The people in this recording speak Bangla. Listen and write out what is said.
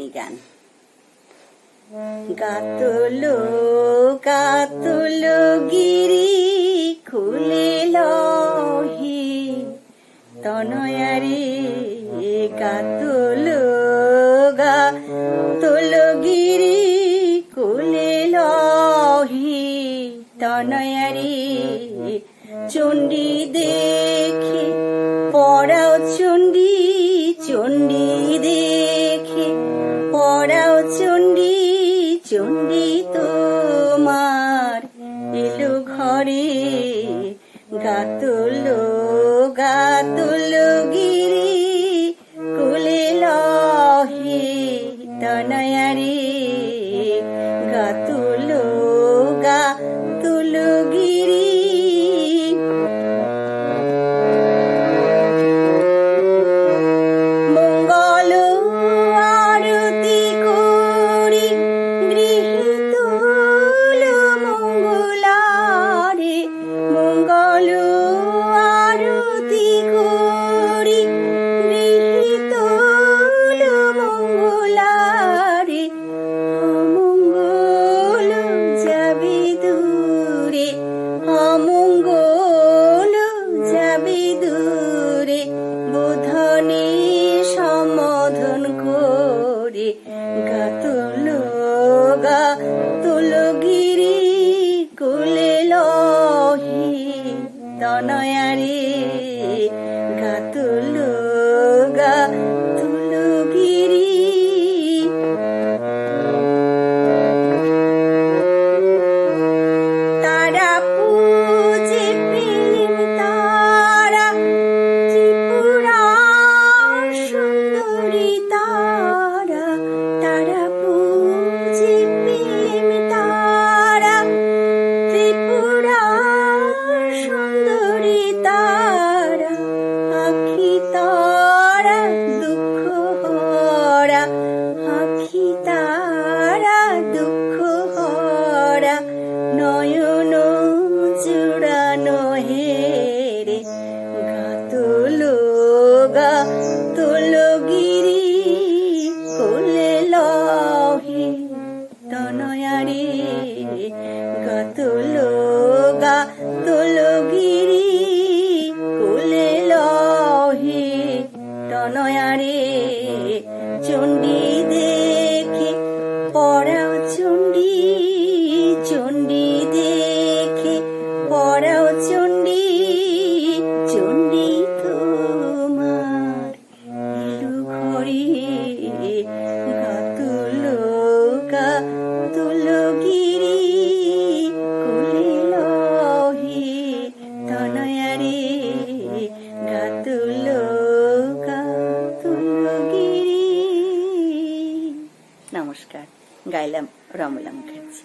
আমি গান। গাতলো গাতলো গিরি খুলে লহি। তনয়ারি গাতলো গাতলো গিরি খুলে লহি। তনয়ারি চণ্ডী দেব চণ্ডী তোমার এলো ঘরে গাতুল গাতুল গিরি কুলে লহে তনয়ারি চরণ করে গা তুলো গা তুলো গিরি কুলে লহি দানা কাতুলো কাতুলগিরি নমস্কার গাইলাম রমলা মুখার্জি